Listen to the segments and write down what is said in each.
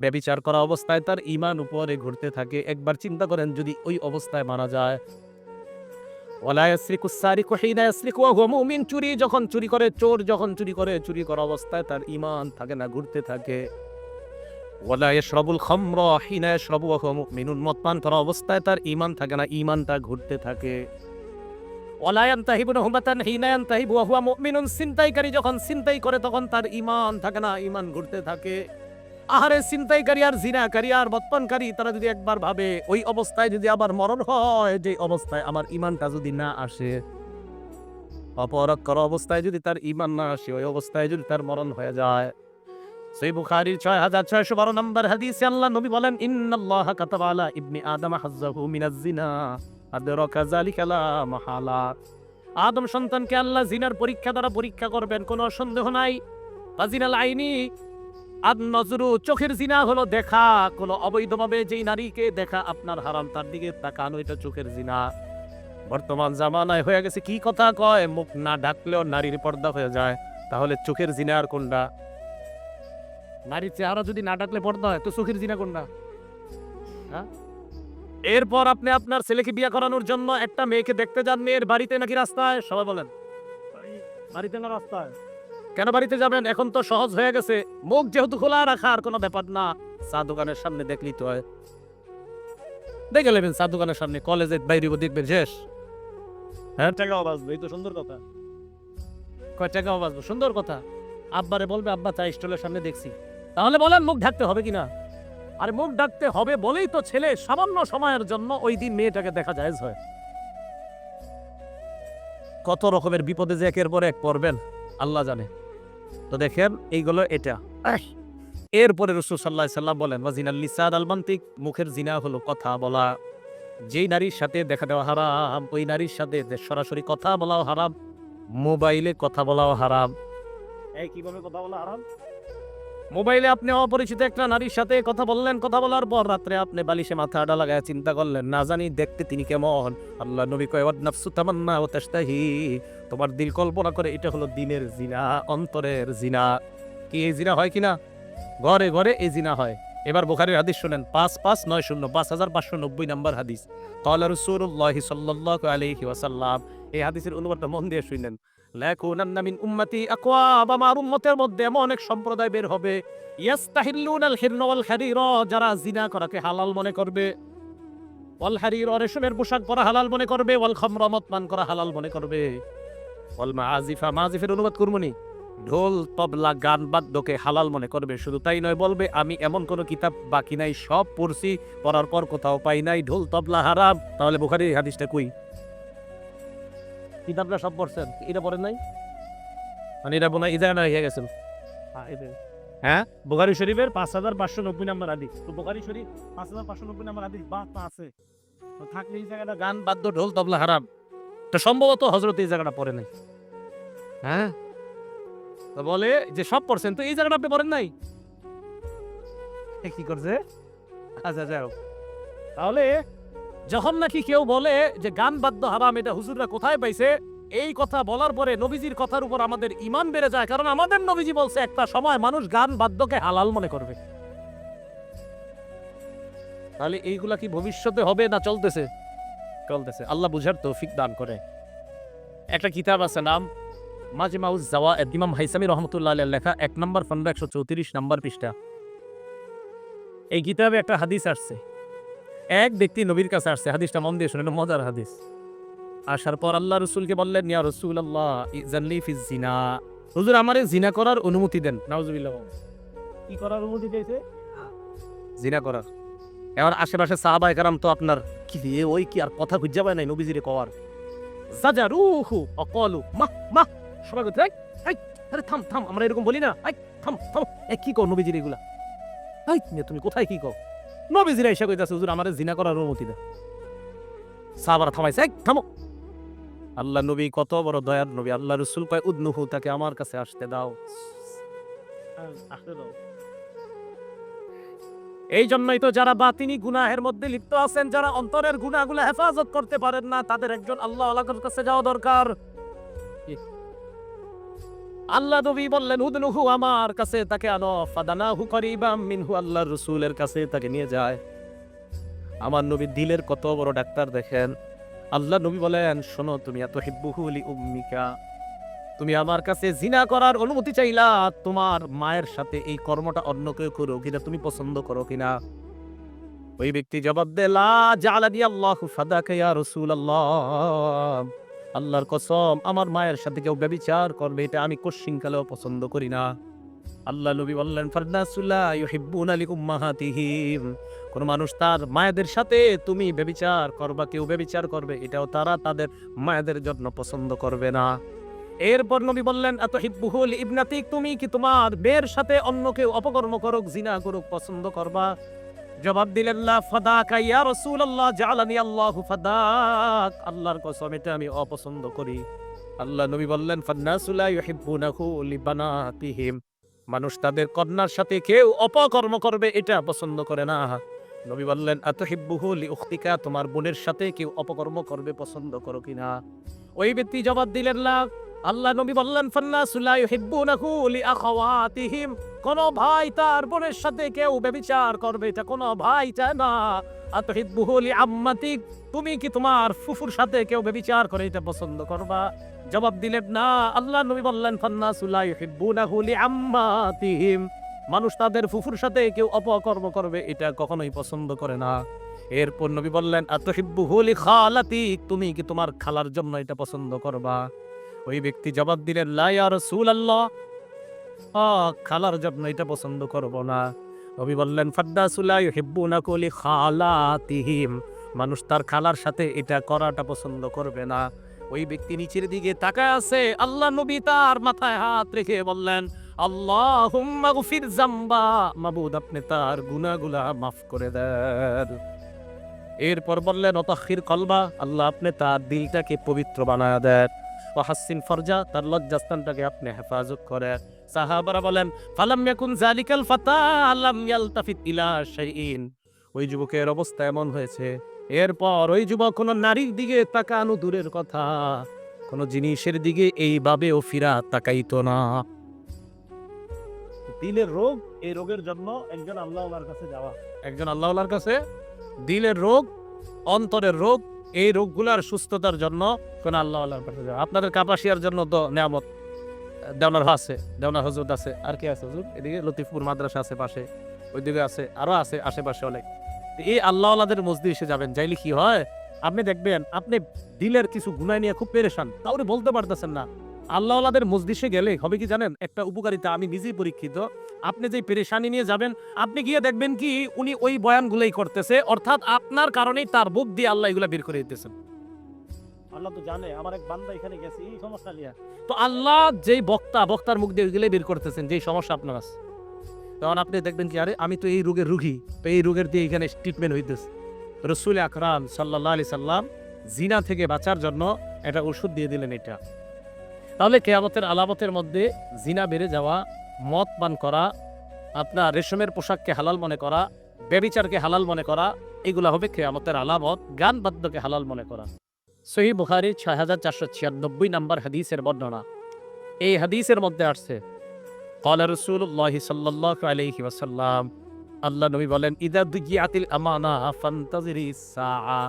ব্যবিচার করা অবস্থায় তার ইমান উপরে ঘুরতে থাকে। একবার চিন্তা করেন যদি ওই অবস্থায় মারা যায়। চুরি যখন চুরি করে, চোর যখন চুরি করে, চুরি করা অবস্থায় তার ইমান থাকে না, ঘুরতে থাকে। ওয়ালা ইয়াশরাবুল খামরা হিনা ইয়াশরাবু ওয়া হুয়া মুমিনুন। মদ পান করা অবস্থায় তার ইমান থাকে না ইমানটা ঘুরতে থাকে। ছিনতাইকারী যখন ছিনতাই করে, তখন তার ইমান থাকে না ইমান ঘুরতে থাকে। আহারে ছিনতাইকারী আর জিনাকারী আর বৎপানকারী, তারা যদি একবার ভাবে ওই অবস্থায় যদি আবার মরণ হয়, যে অবস্থায় আমার ইমানটা যদি না আসে অপরাধ করা অবস্থায় যদি তার ইমান না আসে, ওই অবস্থায় যদি তার মরণ হয়ে যায়। সেই বুখারীর ছয় হাজার ছয়শো বারো নম্বর হাদিসে আল্লাহ নবী বলেন, ইন্নাল্লাহ কাতাবা আলা ইবনি আদম হাজ্জাহু মিনাজ জিনা। আদরাকা যালিকা লা মাহালা। আদম সন্তানকে আল্লাহ জিনার পরীক্ষা দ্বারা পরীক্ষা করবেন, কোনো সন্দেহ নাই। ফাজিনাল আইনি আর নজরু চোখের জিনা হলো দেখা, কোনো অবৈধভাবে যেই নারীকে দেখা আপনার হারাম, তার দিকে তাকানো, এটা চোখের জিনা। বর্তমান জামানায় হয়ে গেছে, কি কথা কয়? মুখ না ডাকলেও নারীর পর্দা হয়ে যায়, তাহলে চোখের জিনা আর কোনটা? নারীর চেহারা যদি না ডাকলে পর্দা হয়, তো চোখের জিনা কোনটা? হ্যাঁ? এরপর আপনি আপনার ছেলেকে বিয়ে করানোর জন্য একটা মেয়েকে দেখতে যান, মেয়ের বাড়িতে নাকি রাস্তায়? সবাই বলেন। বাড়িতে না রাস্তায়? কেন বাড়িতে যাবেন? এখন তো সহজ হয়ে গেছে। মুখ যেহেতু খোলা রাখা আর কোনো ব্যাপার না। চা দোকানের সামনে দেখলি তো হয় দেখে নেবেন চা দোকানের সামনে। কলেজে বাইরে দেখবেন শেষ। হ্যাঁ? টাকাও বাঁচবে? এই তো সুন্দর কথা। কয় টাকাও বাঁচবে? সুন্দর কথা। আব্বারে বলবে আব্বা চা স্টলের সামনে দেখছি। তাহলে বলেন মুখ ঢাকতে হবে কিনা? আর মুখ ডাকতে হবে বলেই তো ছেলে সামান্য সময়ের জন্য ওই দিন মেয়েটাকে দেখা যায় হয়। কত রকমের বিপদে যে একের পর এক পড়বেন আল্লাহ জানে। তো দেখেন এইগুলো এটা। এরপরে রসুল সাল্লাহ সাল্লাম বলেন বা জিনাল লিসাদ আলমান্তিক মুখের জিনা হলো কথা বলা। যেই নারীর সাথে দেখা দেওয়া হারাম ওই নারীর সাথে যে সরাসরি কথা বলাও হারাম মোবাইলে কথা বলাও হারাম। এই কীভাবে কথা বলা হারাম? মোবাইলে আপনি অপরিচিত একটা নারীর সাথে কথা বললেন, কথা বলার পর রাত্রে আপনি বালিশে মাথা আডা লাগায় চিন্তা করলেন, না জানি দেখতে তিনি কেমন। আল্লাহ নবী কয় নাফসু তামান্না ও তাস্তাহি তোমার দিল কল্পনা করে এটা হলো দিনের জিনা, অন্তরের জিনা। কি এই জিনা হয় কিনা? ঘরে ঘরে এই জিনা হয়। এবার বোখারির হাদিস শুনেন, পাঁচ পাঁচ নয় শূন্য, পাঁচ হাজার পাঁচশো নব্বই নম্বর হাদিস। কলা রসুল্লাহ সাল্লাহ আলহি ওয়াসাল্লাম, এই হাদিসের অনুবাদটা মন দিয়ে শুনলেন লাকুনান্না মিন উম্মতি আকওয়াম আমার উম্মতের মধ্যে এমন অনেক সম্প্রদায় বের হবে ইয়াস্তাহিল্লুনাল হিরনা ওয়াল হারিরা যারা জিনা করাকে হালাল মনে করবে। ওয়াল হারিরা রেশমের পোশাক পরা হালাল মনে করবে ওয়াল খামরা মদ পান করা হালাল মনে করবে। ওয়াল মাআজিফা মাআজিফের অনুবাদ করবনি ঢোল, তবলা, গান বাদ্যকে হালাল মনে করবে, শুধু তাই নয়, বলবে, আমি এমন কোনো কিতাব বাকি নাই, সব পড়ছি, পড়ার পর কোথাও পাই নাই, ঢোল, তবলা হারাম। তাহলে বুখারি হাদিসটা কই? কিতাবটা সব পড়ছেন? এটা পড়েন নাই? মানে এটা বোনা ইদা না হয়ে গেছেন? হ্যাঁ বুখারি শরীফের পাঁচ হাজার পাঁচশো নব্বই নম্বর হাদিস। তো বুখারি শরীফ পাঁচ হাজার পাঁচশো নব্বই নম্বর হাদিস বা তা আছে। তো থাকলে এই জায়গাটা গান বাদ্য ঢোল তবলা হারাম। তো সম্ভবত হজরত এই জায়গাটা পড়ে নাই। হ্যাঁ? তো বলে যে সব পড়ছেন তো এই জায়গাটা আপনি পড়েন নাই? কি করছে? আচ্ছা যাও তাহলে যখন নাকি কেউ বলে যে গান বাদ্য হারাম, এটা হুজুররা কোথায় পাইছে, এই কথা বলার পরে নবীজির কথার উপর আমাদের ইমান বেড়ে যায়, কারণ আমাদের নবীজি বলছে, একটা সময় মানুষ গান বাদ্যকে হালাল মনে করবে। তাহলে এইগুলা কি ভবিষ্যতে হবে না চলতেছে? চলতেছে। আল্লাহ বুঝার তৌফিক দান করে। একটা কিতাব আছে নাম মাজমাউজ জাওয়া ইমাম হাইসামি রহমতুল্লাহ লেখা, এক নম্বর পনেরো একশো চৌত্রিশ নম্বর পৃষ্ঠা। এই কিতাবে একটা হাদিস আসছে। এক ব্যক্তি নবীর কাছে আসছে, হাদিসটা মন দিয়ে শুনে মজার হাদিস। আসার পর আল্লাহ রসুলকে বললেন, ইয়া রসুল আল্লাহ ইজানলি ফিজ জিনা। হুজুর, আমারে জিনা করার অনুমতি দেন। নাউজুবিল্লাহ। কি করার অনুমতি দিয়েছে? জিনা করার। এবার আশেপাশে সাহাবায়ে কারাম তো আপনার, কি ওই কি আর কথা খুঁজে পায় নাই নবীজিরে কওয়ার? জাজারুহু, অকলু, মাহ মাহ। সবাই এই আরে থাম থাম, আমরা এরকম বলি না। থাম থাম। এ, কি কও নবীজির এগুলা? তুমি কোথায় কি কও? নবীজিরা এসে কইতাছে, হুজুর, আমারে জিনা করার অনুমতি দাও। সাহাবারা থামাইছে, এই, থামো। আল্লাহ নবী কত বড় দয়ার নবী, আল্লাহ রসুল কয়, উদ্নুহু, তাকে আমার কাছে আসতে দাও। এই জন্যই তো যারা বাতিনি গুনাহের মধ্যে লিপ্ত আছেন, যারা অন্তরের গুনাহগুলো হেফাজত করতে পারেন না, তাদের একজন আল্লাহ আল্লাহর কাছে যাওয়া দরকার। আল্লাহ নবী বললেন, উদনুহু আমার কাছে, তাকে আনো। ফাদানাহু করিবাম মিনহু, আল্লাহর রসুলের কাছে তাকে নিয়ে যায়। আমার নবী দিলের কত বড় ডাক্তার দেখেন। আল্লাহ নবী বলেন, শোনো, তুমি এত হিব্বুহুলি উম্মিকা। তুমি আমার কাছে জিনা করার অনুমতি চাইলা, তোমার মায়ের সাথে এই কর্মটা অন্য কেউ করো কিনা তুমি পছন্দ করো কিনা? ওই ব্যক্তি জবাব দে লা জালানি আল্লাহু ফাদাকা ইয়া রাসূলুল্লাহ। আল্লাহর কসম, আমার মায়ের সাথে কেউ ব্যভিচার করবে এটা আমি কোশ্চিনকালেও পছন্দ করি না। আল্লাহ নবী বললেন ফারনাসুল্লাহ ইউহিব্বুনা লিউম্মাহাতিহিম কোন মানুষ তার মায়েদের সাথে তুমি ব্যভিচার করবা, কেউ ব্যভিচার করবে, এটাও তারা তাদের মায়েদের জন্য পছন্দ করবে না। এরপর নবী বললেন এত হিব্বুহুল ইবনাতিক তুমি কি তোমার বের সাথে অন্য কেউ অপকর্ম করুক, জিনা করুক, পছন্দ করবা? জবাব দিলেন, লা ফাদাকা ইয়া রাসূলুল্লাহ জালানি আল্লাহু ফাদাক। আল্লাহর কসম, এটা আমি অপছন্দ করি। আল্লাহ নবী বললেন, ফান্নাসু লা ইউহিব্বুনাহু লিবানাতিহিম। মানুষ তাদের কন্যার সাথে কেউ অপকর্ম করবে, এটা পছন্দ করে না। নবী বললেন, আতহিব্বুহু লি উখতিকা তোমার বোনের সাথে কেউ অপকর্ম করবে, পছন্দ করো কিনা ওই ব্যক্তি জবাব দিলেন না আল্লাহ নবী বললেন আখাওয়াতিহিম কোন ভাই তার বোনের সাথে কেউ ব্যভিচার করবে, এটা কোন ভাই চায় না। আতহিব্বুহু লি আম্মাতিক তুমি কি তোমার ফুফুর সাথে কেউ ব্যভিচার করে এটা পছন্দ করবা? জবাব দিলেন, না। আল্লাহ নবী বললেন, ফান্নাসু লা ইউহিব্বুনাহু লি আম্মাতিহিম মানুষ তাদের ফুফুর সাথে কেউ অপকর্ম করবে, এটা কখনোই পছন্দ করে না। এরপর নবী বললেন, আতহিব্বুহু লি খালাতিক তুমি কি তোমার খালার জন্য এটা পছন্দ করবা? ওই ব্যক্তি জবাব দিলেন, লা ইয়া রাসূলুল্লাহ। আ খালার জন্য এটা পছন্দ করব না। নবী বললেন ফাদ্দাসুলা ইউহিব্বুনাকু লি খালাতিহিম মানুষ তার খালার সাথে এটা করাটা পছন্দ করবে না। ওই ব্যক্তি নিচের দিকে তাকায় আছে, আল্লাহ নবী তার মাথায় হাত রেখে বললেন, আল্লাহুম্মা গফির জাম্বা মাবুদ, আপনি তার গুনাহগুলা মাফ করে দেন। এরপর বললেন অতাখির কলবা। আল্লাহ আপনি তার দিলটাকে পবিত্র বানায় দেন। ওয়াহাসিন ফরজা তার লজ্জাস্থানটাকে আপনি হেফাজত করে সাহাবারা বলেন ফালাম ইয়াকুন জালিকাল ফাতা আলাম ইয়ালতাফিত ইলা শাইইন। ওই যুবকের অবস্থা এমন হয়েছে। এরপর ওই যুবক কোনো নারীর দিকে তাকানো দূরের কথা। কোনো জিনিসের দিকে এইভাবেও ফিরা তাকাইতো না। দিলের রোগ এই রোগের জন্য একজন আল্লাহর কাছে যাওয়া। একজন আল্লাহর কাছে? দিলের রোগ অন্তরের রোগ এই রোগগুলার সুস্থতার জন্য কোন আল্লাহ আল্লাহ আপনাদের কাপাসিয়ার জন্য তো নিয়ামত, দেওনার আছে, দেওনার হজরত আছে, আর কি আছে হজুর? এদিকে লতিফপুর মাদ্রাসা আছে পাশে, ওইদিকে আছে আরও আছে আশেপাশে অনেক। এই আল্লাহ আল্লাহদের মসজিদে যাবেন, যাইলে কি হয়? আপনি দেখবেন, আপনি দিলের কিছু গুনায় নিয়ে খুব পেরেশান, কাউরে বলতে পারতেছেন না। আল্লাহ আল্লাহদের মসজিদে গেলে হবে কি জানেন? একটা উপকারিতা আমি নিজেই পরীক্ষিত। আপনি যে পেরেশানি নিয়ে যাবেন আপনি গিয়ে দেখবেন কি উনি ওই বয়ানগুলোই করতেছে অর্থাৎ আপনার কারণেই তার বুক দিয়ে আল্লাহ এগুলা বের করে দিতেছেন। আল্লাহ তো জানে আমার এক বান্দা এখানে গেছে এই সমস্যা নিয়ে। তো আল্লাহ যেই বক্তা বক্তার মুখ দিয়ে বের করতেছেন যেই সমস্যা আপনার আছে। তখন আপনি দেখবেন কি আরে আমি তো এই রোগের রুগী তো এই রোগের দিয়ে এখানে ট্রিটমেন্ট হইতেছে। রসুল আকরাম সাল্লাহ আলি সাল্লাম জিনা থেকে বাঁচার জন্য একটা ওষুধ দিয়ে দিলেন এটা। তাহলে কেয়ামতের আলামতের মধ্যে জিনা বেড়ে যাওয়া, মদ পান করা, আপনার রেশমের পোশাককে হালাল মনে করা, ব্যবিচারকে হালাল মনে করা, এগুলো হবে কেয়ামতের আলামত গান বাদ্যকে হালাল মনে করা। সহি বুখারি ছয় হাজার চারশো ছিয়ানব্বই নম্বর হাদিসের বর্ণনা। এই হাদিসের মধ্যে আসছে কলা রসুল্লাহ সাল্লাহ আলহি আল্লাহ নবী বলেন, ইদা দুগিয়াতিল আমানা ফান্তাজিরি সাআ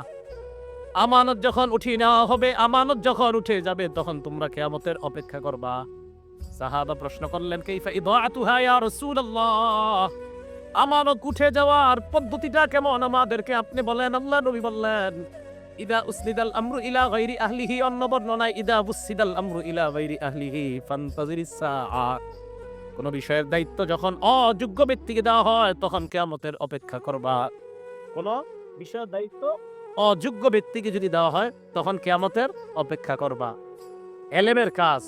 আমানত যখন উঠিয়ে নেওয়া হবে, আমানত যখন উঠে যাবে, তখন তোমরা কেয়ামতের অপেক্ষা করবা। সাহাবা প্রশ্ন করলেন, কাইফা ইদাআতুহা ইয়া রাসূলুল্লাহ? আমানত উঠে যাওয়ার পদ্ধতিটা কেমন? আমাদেরকে আপনি বলেন, আল্লাহ নবী বললেন, ইদা উসনিদাল আমরু ইলা গায়রি আহলিহি অন্য বর্ণনায়, ইদা উসনিদাল আমরু ইলা গায়রি আহলিহি ফান্তাজিরিস সাআ কোন বিষয়ের দায়িত্ব যখন অযোগ্য ব্যক্তিকে দেওয়া হয়, তখন কেয়ামতের অপেক্ষা করবা। কোন বিষয়ের দায়িত্ব অযোগ্য ব্যক্তিকে যদি দেওয়া হয়, তখন কেয়ামতের অপেক্ষা করবা। এলেমের কাজ,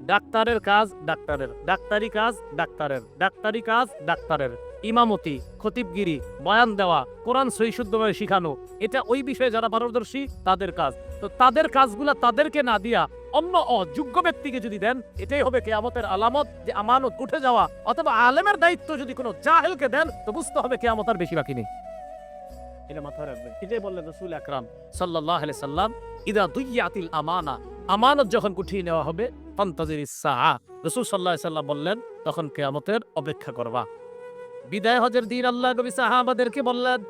ডাক্তারের কাজ, ডাক্তারের, ডাক্তারি কাজ, ডাক্তারের, ডাক্তারি কাজ, ডাক্তারের। ইমামতি, খতিবগিরি, বয়ান দেওয়া, কোরআন সহি শুদ্ধভাবে শিখানো, এটা ওই বিষয়ে যারা পারদর্শী, তাদের কাজ। তো তাদের কাজগুলা তাদেরকে না দিয়া অন্য অযোগ্য ব্যক্তিকে যদি দেন, এটাই হবে কেয়ামতের আলামত যে আমানত উঠে যাওয়া, অথবা আলেমের দায়িত্ব যদি কোনো জাহেলকে দেন, তো বুঝতে হবে কেয়ামত আর বেশি বাকি নেই। এটা মাথায় রাখবেন। এটাই বললেন রসুল আকরাম সাল্লাহ সাল্লাম, ইদা দুইয়াতিল আমানা আমানত যখন উঠিয়ে নেওয়া হবে, ফান্তাজির ইসা রসুল সাল্লাহ সাল্লাম বললেন, তখন কেয়ামতের অপেক্ষা করবা। বিদায় হজের দিন আল্লাহ নবী সাহাবাদেরকে বললেন,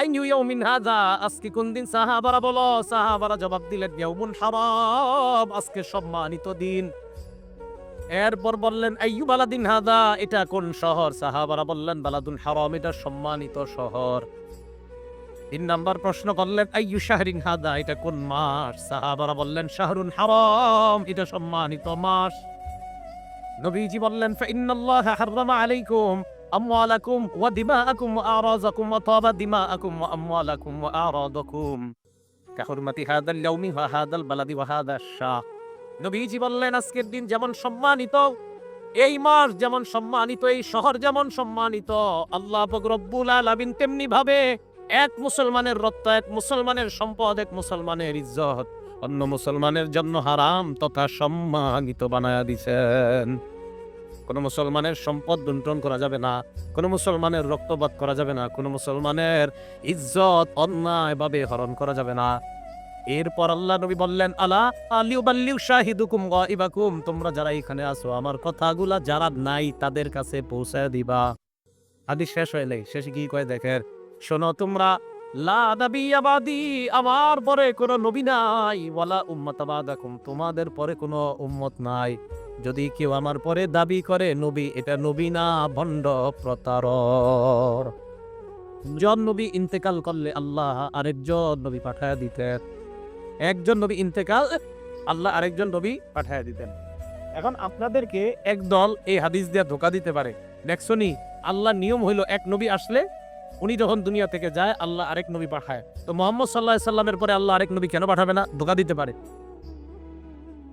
আই নিউ ইয়াউমিন হাযা, আজকে কোন দিন সাহাবারা বলো? সাহাবারা জবাব দিলেন, ইয়াউমুন হারাম, আজকে সম্মানিত দিন। এরপর বললেন, আইয়ু বালাদিন হাদা এটা কোন শহর? সাহাবারা বললেন, বালাদুন হারাম, এটা সম্মানিত শহর। তিন নাম্বার প্রশ্ন করলেন, আইয়ু শাহরিন হাদা? এটা কোন মাস? সাহাবারা বললেন, শাহরুন হারাম। এটা সম্মানিত মাস। নবীজি বললেন ফাইন্নাল্লাহ হাররামা আলাইকুম আমওয়ালাকুম ওয়া দিমাআকুম ওয়া আরাযাকুম ওয়া তাবা দিমাআকুম ওয়া আমওয়ালাকুম ওয়া আরাদাকুম। কাহুরমাতি হাদাল ইয়াউমি ওয়া হাদাল বালাদি ওয়া হাদা শাহ। নবীজি বললেন, আজকের দিন যেমন সম্মানিত, এই মাস যেমন সম্মানিত, এই শহর যেমন সম্মানিত, আল্লাহ পাক রব্বুল আলামিন তেমনি ভাবে এক মুসলমানের রক্ত, এক মুসলমানের সম্পদ, এক মুসলমানের ইজ্জত। অন্য মুসলমানের জন্য হারাম তথা সম্মানিত বানায়া দিছেন। কোন মুসলমানের সম্পদ লুণ্ঠন করা যাবে না, কোন মুসলমানের রক্তপাত করা যাবে না, কোন মুসলমানের ইজ্জত অন্যায়ভাবে হরণ করা যাবে না। এরপর আল্লাহ নবী বললেন, আলা আলিউ বাল্লিউ শাহিদুকুম গাইবাকুম তোমরা যারা এখানে আছো, আমার কথাগুলা যারা নাই তাদের কাছে পৌঁছায় দিবা। আদি শেষ হইলে শেষে কি কয় দেখেন? শোনো, তোমরা আমার পরে কোনো নবী নাই, ওয়ালা উম্মাতাবাদাকুম তোমাদের পরে কোনো উম্মত নাই। যদি কেউ আমার পরে দাবি করে, নবী, এটা নবী না, ভণ্ড প্রতারর জন নবী ইন্তেকাল করলে আল্লাহ আরেকজন নবী পাঠায় দিতেন। একজন নবী ইন্তেকাল, আল্লাহ আরেকজন নবী পাঠায় দিতেন। এখন আপনাদেরকে একদল এই হাদিস দিয়ে ধোকা দিতে পারে। দেখছনি আল্লাহ নিয়ম হইল, এক নবী আসলে উনি যখন দুনিয়া থেকে যায়, আল্লাহ আরেক নবী পাঠায়। তো মোহাম্মদ সাল্লাহ সাল্লামের পরে আল্লাহ আরেক নবী কেন পাঠাবে না? ধোকা দিতে পারে।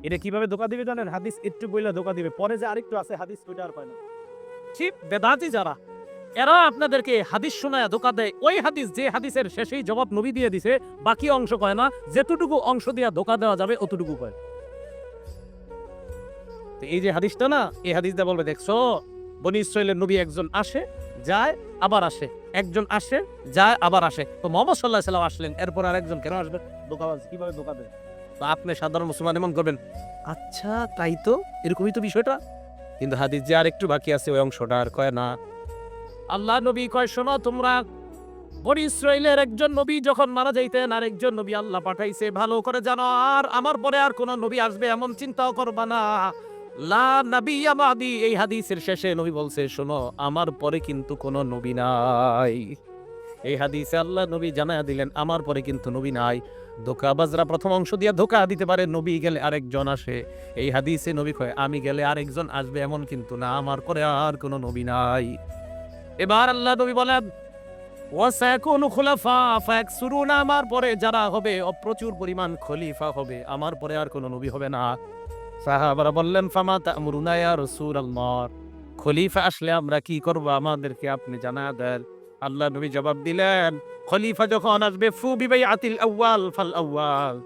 এটা কীভাবে ধোকা দিবে জানেন? হাদিস একটু বইলে ধোকা দিবে। পরে যে আরেকটু আছে, হাদিস ওইটা আর পায় না। ঠিক বেদাতি যারা, এরা আপনাদেরকে হাদিস শোনায়, ধোকা দেয়। ওই হাদিস যে হাদিসের শেষেই জবাব নবী দিয়ে দিছে, বাকি অংশ কয় না যেতটুকু অংশ দিয়া ধোকা দেওয়া যাবে, অতটুকু কয়। এই যে হাদিসটা না, এই হাদিস দিয়ে বলবে, দেখছ, বনি ইসরায়েলের নবী একজন আসে যায়, আবার আসে। একজন আসে, যায়, আবার আসে। তো মোহাম্মদ সাল্লাহ সাল্লাম আসলেন, এরপর আর একজন কেন আসবে ধোকাবাজ, কীভাবে ধোকা দেয় তো আপনি সাধারণ মুসলমান, এমন করবেন আচ্ছা তাই তো, এরকমই তো বিষয়টা? কিন্তু হাদিস যে আর একটু বাকি আছে, ওই অংশটা আর কয় না। আল্লাহ নবী কয়, শোনো, তোমরা বনি ইসরায়েলের একজন নবী যখন মারা যাইতেন আর একজন নবী আল্লাহ পাঠাইছে, ভালো করে জানো, আর আমার পরে আর কোন নবী আসবে, এমন চিন্তাও করবা না। লা নবী আমাদি এই হাদিসের শেষে নবী বলছে, শোনো, আমার পরে কিন্তু কোনো নবী নাই। এই হাদিসে আল্লাহ নবী জানায়া দিলেন, আমার পরে কিন্তু নবী নাই। ধোকাবাজরা প্রথম অংশ দিয়ে ধোকা দিতে পারে, নবী গেলে আরেকজন আসে। এই হাদিসে নবী কয়, আমি গেলে আরেকজন আসবে এমন কিন্তু না, আমার পরে আর কোনো নবী নাই। এবার আল্লাহ নবী বলেন আমার পরে যারা হবে অপ্রচুর পরিমাণ খলিফা হবে, আমার পরে আর কোনো নবী হবে না। সাহাবারা বললেন, ফামা তা'মুরুনা ইয়া রাসূলুল্লাহ? খলিফা আসলে আমরা কি করব? আমাদেরকে আপনি জানা দেন। আল্লাহ নবী জবাব দিলেন, খলিফা যখন আসবে, ফু বিবাই আতিল আউয়াল ফাল আউয়াল।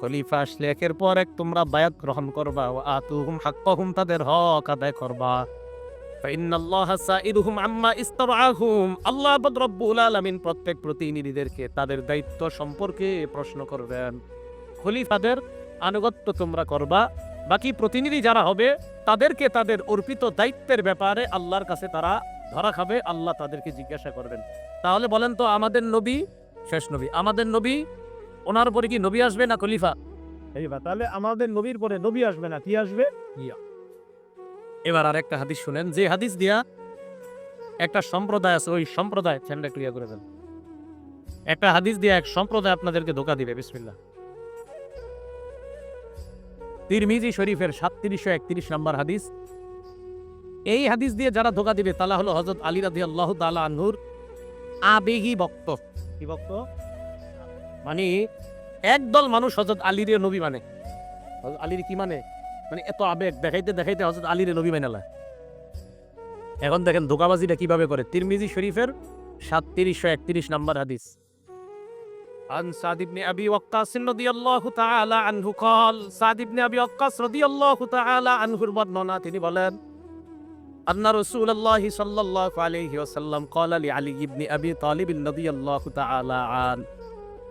খলিফা আসলে একের পর এক তোমরা বায়াত গ্রহণ করবা ও আতুহুম হাক্কাহুম, তাদের হক আদায় করবা। ফাইন্নাল্লাহা সাইলুহুম আম্মা ইস্তারআহুম। আল্লাহ পাক রব্বুল আলামিন প্রত্যেক প্রতিনিধিদেরকে তাদের দায়িত্ব সম্পর্কে প্রশ্ন করবেন। খলিফাদের আনুগত্য তোমরা করবা। বাকি প্রতিনিধি যারা হবে তাদেরকে তাদের অর্পিত দায়িত্বের ব্যাপারে আল্লাহর কাছে তারা ধরা খাবে আল্লাহ তাদেরকে জিজ্ঞাসা করবেন। তাহলে বলেন তো আমাদের নবী শেষ নবী আমাদের নবী ওনার পরে কি নবী আসবে না খলিফা? খলিফা তাহলে আমাদের নবীর পরে নবী আসবে না কি আসবে? এবার আর একটা হাদিস শুনেন। যে হাদিস দিয়া একটা সম্প্রদায় আছে ওই সম্প্রদায় চ্যানেলটা ক্লিয়ার করে দেন। একটা হাদিস দিয়া এক সম্প্রদায় আপনাদেরকে ধোকা দিবে বিসমিল্লাহ। তিরমিজি শরীফের সাতত্রিশশো একত্রিশ নম্বর হাদিস। এই হাদিস দিয়ে যারা ধোকা দিবে, তালা হলো হজরত আলী রাজি আল্লাহ তালা আনহুর আবেগী বক্ত কি বক্ত মানে একদল মানুষ হজরত আলীর নবী মানে। হজরত আলীর কি মানে? মানে এত আবেগ, দেখাইতে দেখাইতে হজরত আলীর নবী মানে এখন দেখেন ধোকাবাজিটা কীভাবে করে। তিরমিজি শরীফের সাতত্রিশশো একত্রিশ নম্বর হাদিস। عن سعد بن أبي وقاص رضي الله تعالى عنه قال سعد بن أبي وقاص رضي الله تعالى عنه বর্ণনা তিনি বলেন أن رسول الله صلى الله عليه وسلم قال لعلي بن أبي طالب رضي الله تعالى عنه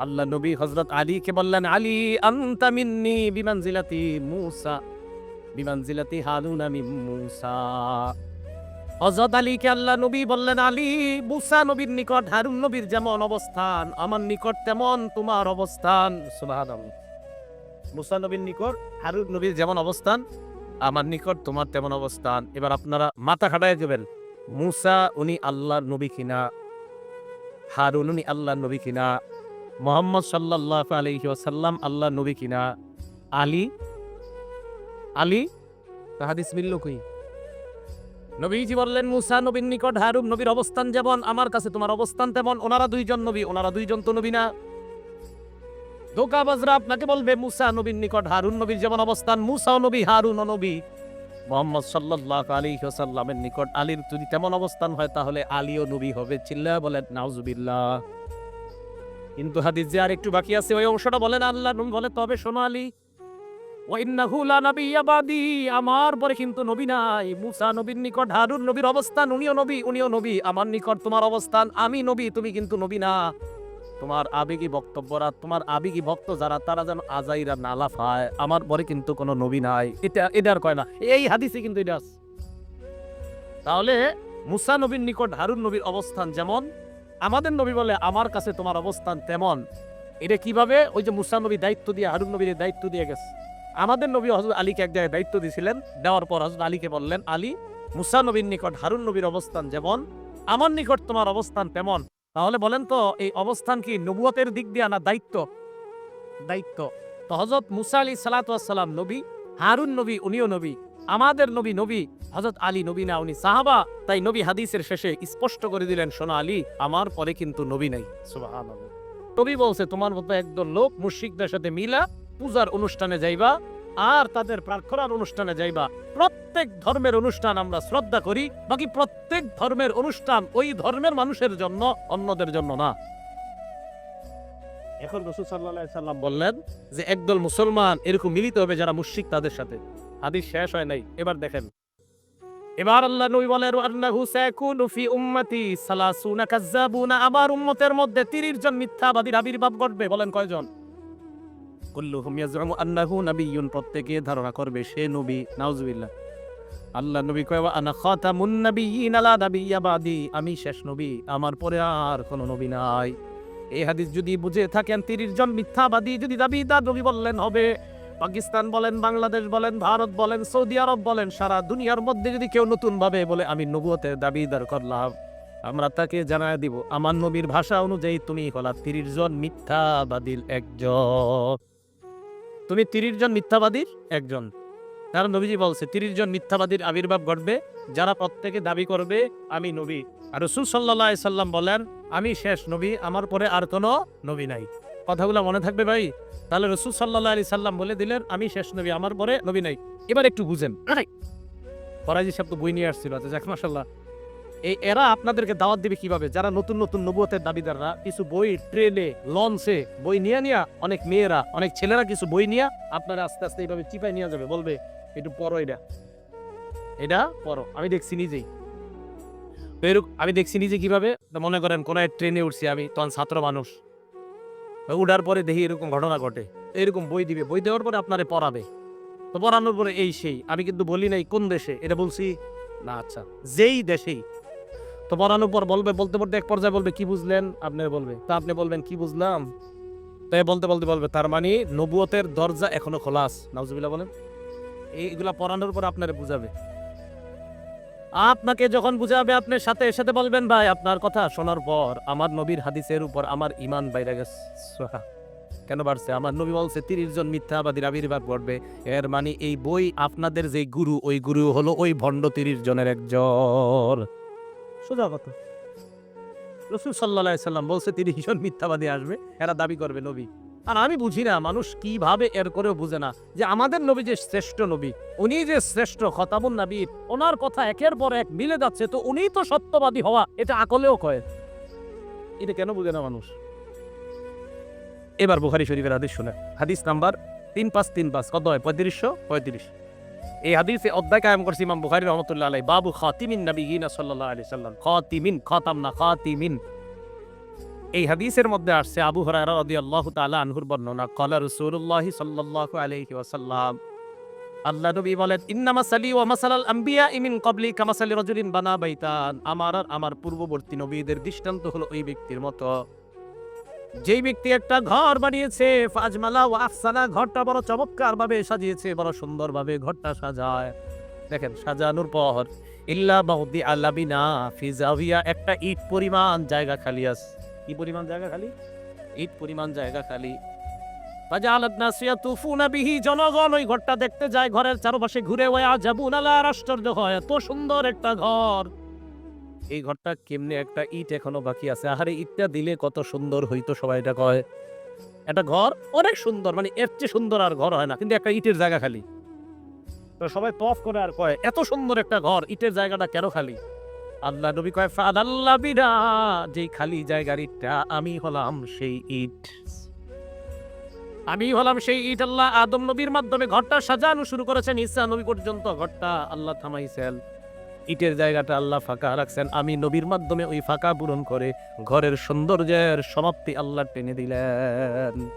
আল্লাহ নবী হজরত আলীকে বললেন আলী আন্তা মিন্নি বিমানজিলাতি মুসা বিমানজিলাতি হারুন আমি মুসা হজরত আলীকে আল্লাহ নবী বললেন, আলী, মুসা নবীর নিকট, হারুন নবীর যেমন অবস্থান, আমার নিকট তেমন তোমার অবস্থান। সুবহানাল্লাহ। মুসা নবীর নিকট, হারুন নবীর যেমন অবস্থান, আমার নিকট তোমার তেমন অবস্থান। এবার আপনারা মাথা খাটায় দেবেন, মুসা উনি আল্লাহর নবী কিনা? হারুন উনি আল্লাহর নবী কিনা? মোহাম্মদ সাল্লাহ আলহি ওয়াসাল্লাম আল্লাহ নবী কিনা? আলী? আলী? হাদিস মিলল কই? নবীজি বললেন, মুসা নবীর নিকট, হারুন নবীর অবস্থান যেমন, আমার কাছে তোমার অবস্থান তেমন, ওনারা দুইজন নবী, ওনারা দুইজন তো নবী না। ধোকাবাজরা আপনাকে বলবে, মুসা নবীর নিকট, হারুন নবীর যেমন অবস্থান, মুসাও নবী হারুন নবী। মোহাম্মদ সাল্লাহ আলী সাল্লামের নিকট আলীর যদি তেমন অবস্থান হয়, তাহলে আলীও নবী হবে চিল্লা বলেন, নাউজুবিল্লাহ। কিন্তু হাদিস যে আর একটু বাকি আছে, ওই অংশটা বলেন, আল্লাহ বলে, তবে শোনো আলী আমার পরে কিন্তু নবী নাই। মুসা নবীর নিকট, হারুন নবীর অবস্থান, উনিও নবী উনিও নবী। আমার নিকট তোমার অবস্থান, আমি নবী, তুমি কিন্তু নবী না। তোমার আবেগী বক্তব্যরা, তোমার আবেগী ভক্ত যারা, তারা যেন আজাইরা নালা ফায়। আমার পরে কিন্তু কোনো নবী নাই। এটা এটার কয় না, এই হাদিসে কিন্তু এটা তাহলে মুসা নবীর নিকট, হারুন নবীর অবস্থান যেমন, আমাদের নবী বলে, আমার কাছে তোমার অবস্থান তেমন। এটা কীভাবে? ওই যে মুসা নবী দায়িত্ব দিয়ে, হারুন নবীর দায়িত্ব দিয়ে গেছে। আমাদের নবী হজরত আলীকে এক জায়গায় দায়িত্ব দিয়েছিলেন দেওয়ার পর হজরত আলীকে বললেন, আলী, মুসা নবীর নিকট হারুন নবীর অবস্থান যেমন, আমার নিকট তোমার অবস্থান তেমন। তাহলে বলেন তো, এই অবস্থান কি নবুয়তের দিক দিয়ে না দায়িত্ব? দায়িত্ব। তো হজরত মুসা আলী সালাতাম নবী, হারুন নবী উনিও নবী, আমাদের নবী নবী হজরত আলী নবী না, উনি সাহাবা। তাই নবী হাদিসের শেষে স্পষ্ট করে দিলেন সোনা আলী, আমার পরে কিন্তু নবী নাই। নবী বলছে, তোমার মতো একদল লোক মুশরিকদের সাথে মিলা পূজার অনুষ্ঠানে যাইবা আর তাদের প্রার্থনার অনুষ্ঠানে যাইবা। প্রত্যেক ধর্মের অনুষ্ঠান আমরা শ্রদ্ধা করি, বাকি প্রত্যেক ধর্মের অনুষ্ঠান ওই ধর্মের মানুষের জন্য, অন্যদের জন্য না। এখন রসুল সাল্লাহ সাল্লাম বললেন যে, একদল মুসলমান এরকম মিলিত হবে যারা মুশরিক তাদের সাথে। হাদিস শেষ হয় নাই। এবার দেখেন। এবার আল্লাহ নবী বলেন, আন্নাহু সায়াকুনু ফি উম্মতি সালাসুনা কাজ্জাবুনা। আমার উম্মতের মধ্যে 30 জন মিথ্যাবাদীর আবির্ভাব ঘটবে, বলেন কয়জন? প্রত্যেকে ধারণা করবে, সে নবী। নাউজুবিল্লাহ। আল্লাহ নবী কয় আনা আমি শেষ নবী, আমার পরে আর কোনো নবী নাই। এই হাদিস যদি বুঝে থাকেন 30 জন মিথ্যাবাদী যদি দাবিদার নবী বললেন হবে, পাকিস্তান বলেন, বাংলাদেশ বলেন, ভারত বলেন, সৌদি আরব বলেন, সারা দুনিয়ার মধ্যে যদি কেউ নতুন ভাবে বলে, আমি নবুয়তের দাবিদার করলাম আমরা তাকে জানায় দিব, আমার নবীর ভাষা অনুযায়ী তুমি হলা তিরিশ জন মিথ্যাবাদীর একজন। তুমি তিরিশ জন মিথ্যাবাদীর একজন। কারণ নবীজি বলছে তিরিশ জন মিথ্যাবাদীর আবির্ভাব ঘটবে যারা প্রত্যেকে দাবি করবে আমি নবী। আর রসুল সাল্লাহ সাল্লাম বলেন আমি শেষ নবী আমার পরে আর কোনো নবী নাই। কথাগুলো মনে থাকবে ভাই? তাহলে রসুল সাল্লাহ আলি সাল্লাম বলে দিলেন আমি শেষ নবী আমার পরে নবী নাই। এবার একটু বুঝেন। ফরাজি সাহেব তো বই নিয়ে আসছিল আচ্ছা যাক মাসাল্লাহ এই এরা আপনাদেরকে দাওয়াত দিবে কীভাবে? যারা নতুন নতুন নবুয়তের দাবিদাররা, কিছু বই ট্রেনে, লঞ্চে বই নিয়ে নিয়া, অনেক মেয়েরা, অনেক ছেলেরা কিছু বই নিয়ে আপনারা আস্তে আস্তে এইভাবে চিপাই নিয়ে যাবে। বলবে, একটু পড়ো এটা। এটা পড়ো। আমি দেখছি নিজেই। তো আমি দেখছি নিজে কীভাবে মনে করেন, কোন ট্রেনে উঠছি আমি তখন ছাত্র মানুষ। উঠার পরে দেখি এরকম ঘটনা ঘটে। এরকম বই দিবে। বই দেওয়ার পরে আপনারে পড়াবে। তো পড়ানোর পরে এই সেই। আমি কিন্তু বলি নাই কোন দেশে, এটা বলছি, না আচ্ছা যেই দেশেই। তো পড়ানোর পর বলবে, বলতে বলতে এক পর্যায়ে বলবে, কি বুঝলেন? আপনি বলবে, তা আপনি বলবেন, কি বুঝলাম? তাই বলতে বলতে বলবে, তার মানে নবুয়তের দরজা এখনও খোলা আছে নাউজুবিল্লাহ বলেন। এইগুলা পড়ানোর পর আপনারে বুঝাবে। আপনাকে যখন বুঝাবে আপনার সাথে সাথে বলবেন, ভাই, আপনার কথা শোনার পর আমার নবীর হাদিসের উপর আমার ইমান বাইরে গেছে। কেন বাড়ছে? আমার নবী বলছে, তিরিশ জন মিথ্যাবাদীর আবির্ভাব ঘটবে। এর মানে এই বই আপনাদের যে গুরু, ওই গুরু হলো ওই ভণ্ড তিরিশ জনের একজন। সোজা কথা। রসুল সাল্লাহ সাল্লাম বলছে তিরিশ জন মিথ্যাবাদী আসবে, এরা দাবি করবে নবী। আর আমি বুঝি না, মানুষ কীভাবে এর করেও বুঝে না যে আমাদের নবী যে শ্রেষ্ঠ নবী, উনি যে শ্রেষ্ঠ খতাবুন নবী ওনার কথা একের পর এক মিলে যাচ্ছে, তো উনি তো সত্যবাদী হওয়া, এটা আকলেও কয়। এটা কেন বুঝে না মানুষ? এবার বুখারি শরীফের হাদিস শুনে হাদিস নাম্বার তিন পাঁচ তিন পাঁচ, কত হয়? পঁয়ত্রিশশো পঁয়ত্রিশ। এই হাদিসে অধ্যায় কায়েম করছে ইমাম বুখারি রহমতুল্লাহ আলাই বাবু খাতিমিন নবী গিনা সাল্লাহ আলি সাল্লাম। খাতিমিন, খাতাম না, খাতিমিন। এই হাদিসের মধ্যে আসছে আবু হরারা রাদিয়াল্লাহু তাআলা আনহুর বর্ণনা ক্বালা রাসূলুল্লাহ সাল্লাল্লাহু আলাইহি ওয়াসাল্লাম। আল্লাহ নবী বলেন, ইন্নামা সালি মাসালাল আম্বিয়া ইমিন কবলি কামাসালি রাজুলিন বানা বাইতান। আমার আর আমার পূর্ববর্তী নবীদের দৃষ্টান্ত হলো ওই ব্যক্তির মতো। যেই ব্যক্তি একটা ঘর বানিয়েছে, ফাজমালা আফসানা ঘরটা বড় চমৎকার ভাবে সাজিয়েছে, বড় সুন্দর ভাবে ঘরটা সাজায়। দেখেন, সাজানোর পর ইল্লা বাউদি আল্লাবিনা ফিজাভিয়া একটা ইট পরিমাণ জায়গা খালি আছে কি পরিমাণ জায়গা খালি? ইট পরিমাণ জায়গা খালি। জনগণ, ওই ঘরটা দেখতে যায়, ঘরের চারপাশে ঘুরে ওয়া যাবুন আলা আশ্চর্য হয় এত সুন্দর একটা ঘর। এই ঘরটা কেমনে একটা ইট এখনও বাকি আছে? আহারে, ইটটা দিলে কত সুন্দর হইতো, সবাই এটা কয়। একটা ঘর অনেক সুন্দর মানে এর চেয়ে সুন্দর আর ঘর হয় না, কিন্তু একটা ইটের জায়গা খালি। তো সবাই তফ করে আর কয়, এত সুন্দর একটা ঘর, ইটের জায়গাটা কেন খালি? আল্লাহ নবী কয় ফাদ আল্লাহ বিরা যেই খালি জায়গার ইটটা, আমি হলাম সেই ইট। আমি হলাম সেই ইট, আল্লাহ আদম নবীর মাধ্যমে ঘরটা সাজানো শুরু করেছেন, ঈসা নবী পর্যন্ত ঘরটা আল্লাহ থামাইছেন। ইটের জায়গাটা আল্লাহ ফাঁকা রাখছেন। আমি নবীর মাধ্যমে ওই ফাঁকা পূরণ করে ঘরের সৌন্দর্যের সমাপ্তি আল্লাহ টেনে দিলেন।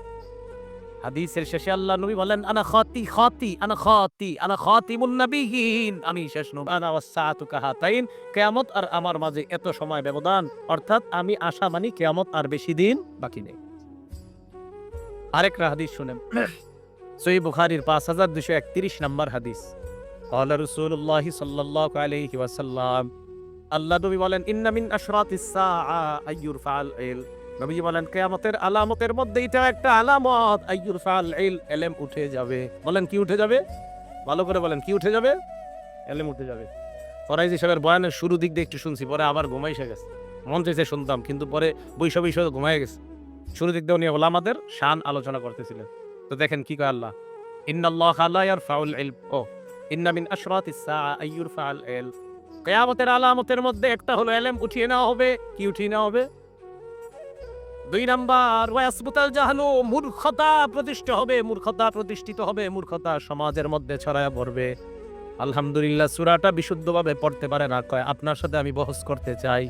হাদিসের শেষে আল্লাহ নবী বলেন আনা খাতি খাতি, আনা খাতি, আনা খাতিমুন নবীহীন। আমি শেষ নবী। আনা ওয়াসাতু কাহাতাইন কিয়ামত আর আমার মাঝে এত সময় ব্যবধান, অর্থাৎ আমি আশা মানি কিয়ামত আর বেশি দিন বাকি নেই। আরেকটা হাদিস শুনেন। সই বুখারির পাঁচ হাজার দুশো একত্রিশ নম্বর হাদিস। আল্লাহ রসুল্লাহ সাল্লাহ আলহি ওয়াসাল্লাম আল্লাহ নবী বলেন ইন্নামিন আশরাত ইসা আইয়ুর ফাল এল নবীজি বলেন, কেয়ামতের আলামতের মধ্যে এটা একটা আলামত, আইয়ুর ফাল এল এলেম উঠে যাবে। বলেন, কি উঠে যাবে? ভালো করে বলেন, কি উঠে যাবে? এলেম উঠে যাবে। ফরাইজি সাহেবের বয়ানের শুরু দিক দিয়ে একটু শুনছি, পরে আবার ঘুমাই এসে গেছে। মন চেয়েছে শুনতাম, কিন্তু পরে বৈশ বৈশ ঘুমাই গেছে। শুরু দিক দিয়ে উনি ওলা আমাদের শান আলোচনা করতেছিলেন। তো দেখেন কি কয় আল্লাহ? ইন্নাল্লাহ আল্লাহ আর ফাউল এল ও ইন্না মিন আশরাতিস সাআ আইয়ুরফাল ইল কিয়ামতের আলামতের মধ্যে একটা হলো এলেম উঠিয়ে নেওয়া হবে। কি উঠিয়ে নেওয়া হবে? দুই নাম্বার ওয়াসবুতাল জাহালু, মূর্খতা প্রতিষ্ঠা হবে। মূর্খতা প্রতিষ্ঠিত হবে, মূর্খতা সমাজের মধ্যে ছড়ায় পড়বে। আলহামদুলিল্লাহ, সূরাটা বিশুদ্ধভাবে পড়তে পারে না। কয়, আপনার সাথে আমি বহস করতে চাই।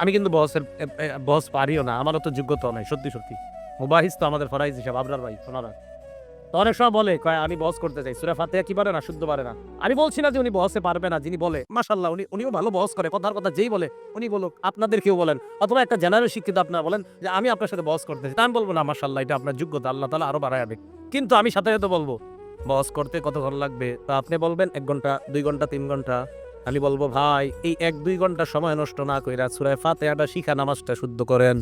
আমি কিন্তু বহসের বহস পারিও না। আমারও তো যোগ্যতা নাই, সত্যি সত্যি। মুবাহিস তো আমাদের ফরাইজ হিসাব, আবরার ভাই সোনারা তো অনেক সময় বলে আমি বস করতে চাই। সুরা ফাতেহা কি পারে না? শুদ্ধ পারে না। আমি বলছি না যে উনি বসে পারবে না, যিনি বলে মাশাল্লাহ উনি, উনিও ভালো বস করে। কথার কথা যেই বলে, উনি বলুক, আপনাদের কেউ বলেন? অথবা একটা জেনারেল শিক্ষিত আপনারা বলেন যে, আমি আপনার সাথে বস করতে চাই। আমি বলব, না মাশাল্লাহ এটা আপনার যোগ্যতা। আল্লাহ তালা আরও বাড়ায় যাবে কিন্তু আমি সাথে সাথে বলব বস করতে কতক্ষণ লাগবে? তা আপনি বলবেন, এক ঘণ্টা, দুই ঘণ্টা, তিন ঘণ্টা। আমি বলব, ভাই, এই এক, দুই ঘণ্টা সময় নষ্ট না কইরা সুরায় ফাতেহাটা শিখা নামাজটা শুদ্ধ করেন।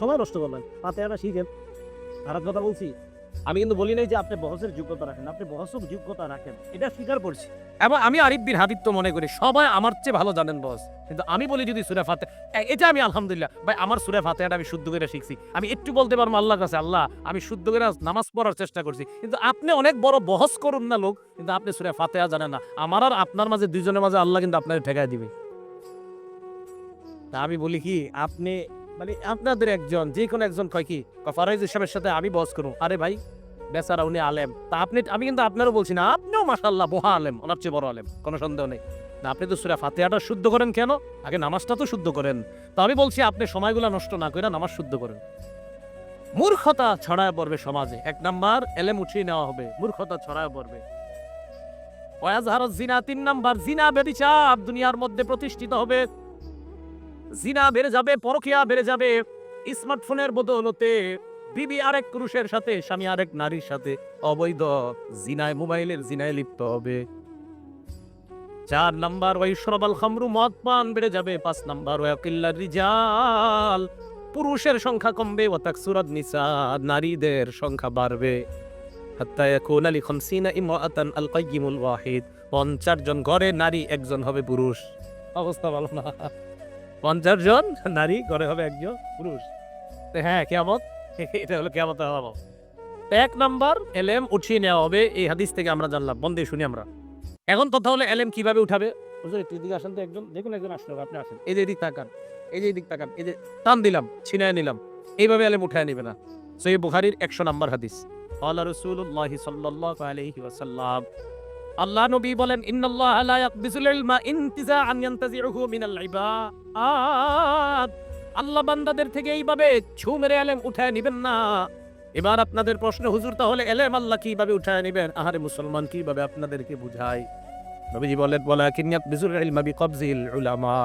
সময় নষ্ট করবেন পাতে শিখেন। খারাপ কথা বলছি আমি কিন্তু বলি নাই যে আপনি বহসের যোগ্যতা রাখেন আপনি বহসের যোগ্যতা রাখেন। এটা স্বীকার করছি। এবং আমি আরিফ বিন হাবিব মনে করি সবাই আমার চেয়ে ভালো জানেন বস। কিন্তু আমি বলি যদি সুরে ফাতে এটা আমি আলহামদুলিল্লাহ, ভাই আমার সুরে ফাতেহাটা আমি শুদ্ধ করে শিখছি। আমি একটু বলতে পারব আল্লাহ কাছে, আল্লাহ, আমি শুদ্ধ করে নামাজ পড়ার চেষ্টা করছি। কিন্তু আপনি অনেক বড় বহস করুন না লোক, কিন্তু আপনি সুরে ফাতেহা জানেন না। আমার আর আপনার মাঝে, দুইজনের মাঝে আল্লাহ কিন্তু আপনাকে ঠেকায় দিবে। তা আমি বলি কি, আপনি মানে আপনাদের একজন, যে কোনো একজন কয় কি ফারাইজ ইসলামের সাথে আমি বস করুন আরে ভাই, বেচারা উনি আলেম। তা আপনি, আমি কিন্তু আপনারও বলছি না, আপনিও মাসাল্লাহ বহা আলেম, ওনার চেয়ে বড় আলেম, কোনো সন্দেহ নেই। না আপনি তো সুরা ফাতেহাটা শুদ্ধ করেন কেন? আগে নামাজটা তো শুদ্ধ করেন। তো আমি বলছি, আপনি সময়গুলো নষ্ট না করে নামাজ শুদ্ধ করেন। মূর্খতা ছড়ায় পড়বে সমাজে। এক নাম্বার, এলেম উঠিয়ে নেওয়া হবে। মূর্খতা ছড়ায় পড়বে। ওয়াজহার জিনা, তিন নাম্বার, জিনা বেদিচাপ দুনিয়ার মধ্যে প্রতিষ্ঠিত হবে। জিনা বেড়ে যাবে, পরকিয়া বেড়ে যাবে। স্মার্টফোনের বদৌলতে বিবি আরেক পুরুষের সাথে, স্বামী আরেক নারীর সাথে অবৈধ জিনায়, মোবাইলের জিনায় লিপ্ত হবে। চার নাম্বার ওয়াইশরাবাল খামরু মদ পান বেড়ে যাবে। পাঁচ নাম্বার ওয়াকিল্লার রিজাল, পুরুষের সংখ্যা কমবে ও তাক তাকসুরাত নিসা, নারীদের সংখ্যা বাড়বে। হাত্তা ইয়াকুনা লি খামসিনা ইমরাআতান আল কাইয়িমুল ওয়াহিদ 50 জন ঘরে নারী একজন হবে পুরুষ। অবস্থা ভালো না। পঞ্চাশ জন নারী, ঘরে হবে একজন পুরুষ। হ্যাঁ কেমন এটা হলো আলামত। এক নাম্বার এলএম উঠিয়ে নেওয়া হবে। এই হাদিস থেকে আমরা জানলাম বন্ধে শুনি আমরা। এখন কথা হলো এলএম কীভাবে উঠাবে? হুজুর আসেন তো একজন দেখুন একজন আসলে আপনি আসেন। এই যে এদিক তাকান, এই যে এদিক তাকান, এই যে টান দিলাম, ছিনায় নিলাম। এইভাবে এলএম উঠায় নিবে না। সহি বুখারীর একশো নাম্বার হাদিস। আল্লাহ রসুল্লাহ সাল্লাল্লাহু আলাইহি ওয়াসাল্লাম আল্লাহ নবী বলেন, ইন্নাল্লাহ লা ইয়াকবিজুল ইলমা ইনতিজাআন ইয়ানতাজিউহু মিনাল ইবাদ। আল্লাহ বান্দাদের থেকে এইভাবে ছু মেরে এলেম উঠায় নিবেন না। এবার আপনাদের প্রশ্ন, হুজুর, তাহলে এলেম আল্লাহ কীভাবে উঠায় নেবেন? আহারে মুসলমান, কীভাবে আপনাদেরকে বুঝায় নবীজি বলেন বলা কিনিয়াত বিজুল ইলমা বিকবজিল উলামা।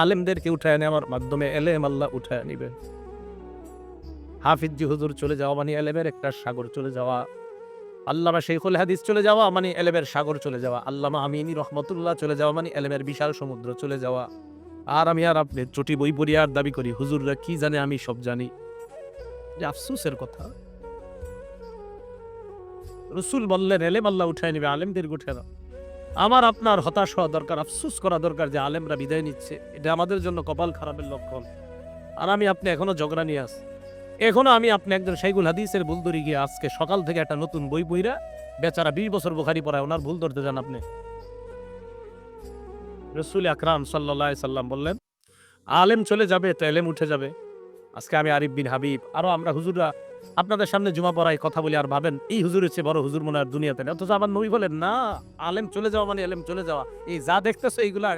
আলেমদেরকে উঠায় নেওয়ার মাধ্যমে এলেম আল্লাহ উঠায় নেবেন। হাফিজি হুজুর, চলে যাওয়া মানে এলেমের একটা সাগর চলে যাওয়া। আল্লামা শেখুল হাদিস চলে যাওয়া মানে এলেমের সাগর চলে যাওয়া। আল্লামা আমিনী রহমতুল্লাহ চলে যাওয়া মানে এলেমের বিশাল সমুদ্র চলে যাওয়া। আর আমি আর আপনি চটি বই পড়ি আর দাবি করি, হুজুররা কি জানে আমি সব জানি। যে আফসুসের কথা। রসুল বললেন, এলেম আল্লাহ উঠায় নেবে, আলেমদের উঠে না আমার আপনার হতাশ হওয়া দরকার, আফসুস করা দরকার যে আলেমরা বিদায় নিচ্ছে। এটা আমাদের জন্য কপাল খারাপের লক্ষণ। আর আমি, আপনি এখনও ঝগড়া নিয়ে আস এখনও আমি আপনি একজন শাইগুল হাদিসের ভুল ধরে গিয়ে আজকে সকাল থেকে একটা নতুন বই বইরা বেচারা বিশ বছর বোখারি পড়ায়, ওনার ভুল ধরতে যান আপনি। রসুল আকরাম সাল্লাহ সাল্লাম বললেন, আলেম চলে যাবে তো এলেম উঠে যাবে। আজকে আমি আরিফ বিন হাবিব, আরও আমরা হুজুররা আপনাদের সামনে জুমা পড়ায় কথা বলি আর ভাবেন, এই হুজুরের চেয়ে বড় হুজুর মনে হয় দুনিয়াতে অথচ আমার নবী বলেন, না, আলেম চলে যাওয়া মানে এলেম চলে যাওয়া। এই যা দেখতেছো এইগুলা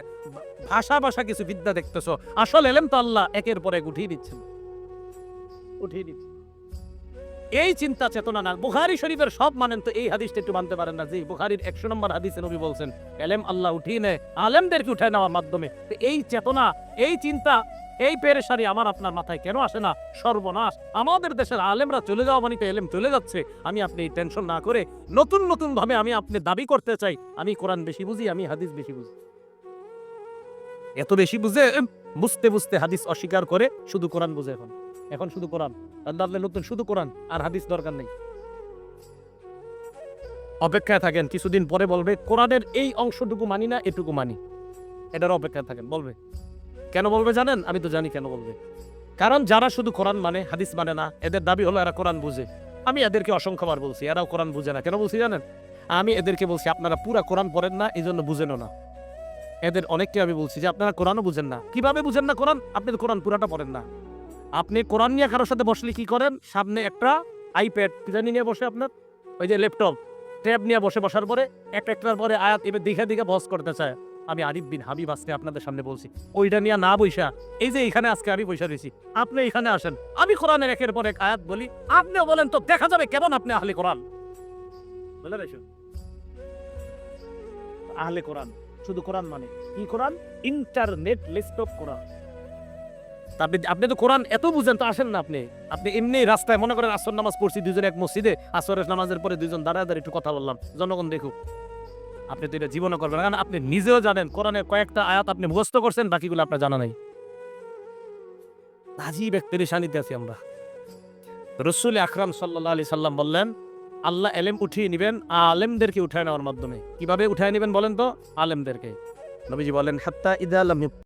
ভাষা ভাষা কিছু বিদ্যা দেখতেছো। আসল এলেম তো আল্লাহ একের পর এক উঠিয়ে দিচ্ছেন। উঠিয়ে দিচ্ছেন এই চিন্তা চেতনা না। বুখারি শরীফের সব মানেন তো এই হাদিসটা একটু মানতে পারেন না। যে বুখারির একশো নম্বর হাদিসে নবী বলছেন এলেম আল্লাহ উঠিয়ে নেয়, আলেমদেরকে উঠায় নেওয়ার মাধ্যমে। এই চেতনা, এই চিন্তা, এই পেরেশানি আমার আপনার মাথায় কেন আসে না? সর্বনাশ। আমাদের দেশের আলেমরা চলে যাওয়া মানে এলেম চলে যাচ্ছে। আমি আপনি টেনশন না করে নতুন নতুন ভাবে আমি আপনি দাবি করতে চাই। আমি কোরআন বেশি বুঝি, আমি হাদিস বেশি বুঝি। এত বেশি বুঝে বুঝতে বুঝতে হাদিস অস্বীকার করে শুধু কোরআন বুঝে এখন। এখন শুধু কোরআন। আল্লাহ নতুন শুধু কোরআন আর হাদিস দরকার নেই। অপেক্ষায় থাকেন, কিছুদিন পরে বলবে, কোরআনের এই অংশটুকু মানি না, এটুকু মানি। এটার অপেক্ষায় থাকেন, বলবে। কেন বলবে জানেন? আমি তো জানি কেন বলবে। কারণ যারা শুধু কোরআন মানে হাদিস মানে না, এদের দাবি হলো এরা কোরআন বুঝে। আমি এদেরকে অসংখ্যবার বলছি, এরাও কোরআন বুঝে না। কেন বলছি জানেন? আমি এদেরকে বলছি, আপনারা পুরা কোরআন পড়েন না এই জন্য বুঝেনও না। এদের অনেককে আমি বলছি যে, আপনারা কোরআনও বুঝেন না। কীভাবে বুঝেন না কোরআন? আপনি তো কোরআন পুরাটা পড়েন না। আপনি কোরআন নিয়ে কারোর সাথে বসলে কি করেন? সামনে একটা আইপ্যাড জানি নিয়ে বসে আপনার? ওই যে ল্যাপটপ ট্যাব নিয়ে বসে বসার পরে একটা একটার পরে আয়াত এবার দেখে দেখে বস করতে চায়। আমি আরিফ বিন হাবিব আজকে আপনাদের সামনে বলছি, ওইটা নিয়ে না বইসা। এই যে এখানে আজকে আমি বইসা রয়েছি, আপনি এখানে আসেন। আমি কোরআনের একের পর এক আয়াত বলি, আপনিও বলেন তো, দেখা যাবে কেমন আপনি আহলে কোরআন? বুঝলেন? আহলে কোরআন, শুধু কোরআন মানে কি কোরআন? Internet list of Quran. আপনি আপনি তো কোরআন এত বুঝেন, তো আসেন না আপনি। আপনি এমনি রাস্তায় মনে করেন আসর নামাজ পড়ছি দুজন এক মসজিদে, আসরের নামাজের পরে দুজন দাঁড়ায় দাঁড়িয়ে একটু কথা বললাম। জনগণ দেখুক। আপনি তো এটা জীবনে করবেন কারণ আপনি নিজেও জানেন কোরআনের কয়েকটা আয়াত আপনি মুখস্থ করছেন, বাকিগুলো আপনার জানা নাই। আজীব এক পেরেশানিতে আছি আমরা। রসুল আকরাম সাল্লাহ আলি সাল্লাম বললেন, আল্লাহ এলেম উঠিয়ে নেবেন, আলেমদেরকে উঠায় নেওয়ার মাধ্যমে। কীভাবে উঠায় নেবেন বলেন তো? আলেমদেরকে। নবীজি বলেন, হাত্তা ইদা আলম